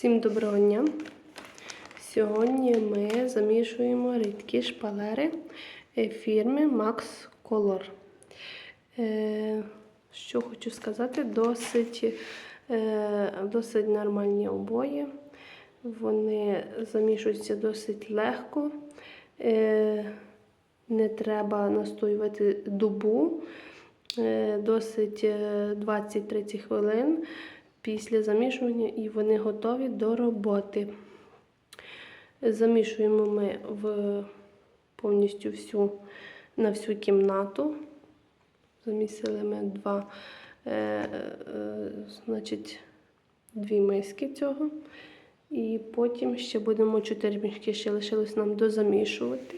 Всім доброго дня! Сьогодні ми замішуємо рідкі шпалери е, фірми Max Color. Е, Що хочу сказати, досить, е, досить нормальні обої. Вони замішуються досить легко. Не треба настоювати добу. Досить е, 20-30 хвилин після замішування і вони готові до роботи. Замішуємо ми в повністю всю, на всю кімнату. Замісили ми два, е, е, значить, дві миски цього. І потім ще будемо чотири мішки, ще лишилось нам дозамішувати.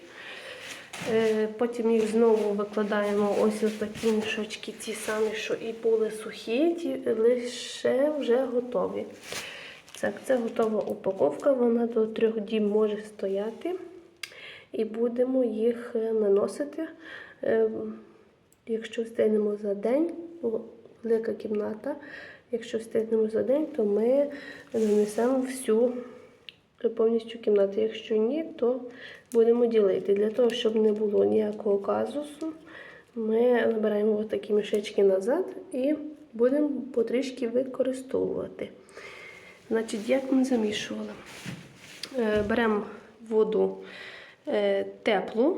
Е, Потім їх знову викладаємо ось ось такі мішочки, ті самі, що і були сухі, ті лише вже готові. Так, це готова упаковка, вона до трьох діб може стояти. І будемо їх е, наносити. Е, Якщо встигнемо за день, велика кімната, якщо встигнемо за день, то ми нанесемо всю повністю кімнату. Якщо ні, то будемо ділити. Для того, щоб не було ніякого казусу, ми набираємо такі мішечки назад і будемо потрішки використовувати. Значить, як ми замішували? Е, Беремо воду е, теплу,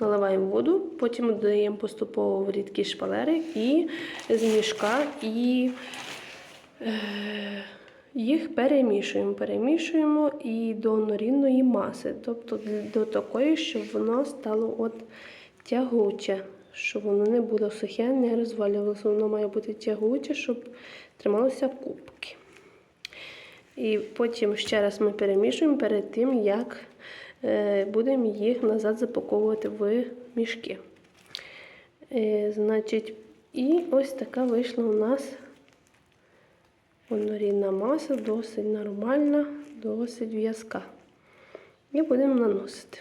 наливаємо воду, потім додаємо поступово в рідкі шпалери і з мішка і е, їх перемішуємо. Перемішуємо і до однорідної маси, тобто до такої, щоб воно стало от тягуче, щоб воно не було сухе, не розвалювалося. Воно має бути тягуче, щоб трималося кубки. І потім ще раз ми перемішуємо перед тим, як е, будемо їх назад запаковувати в мішки. Е, Значить, і ось така вийшла у нас однорідна маса, досить нормальна, досить в'язка. І будемо наносити.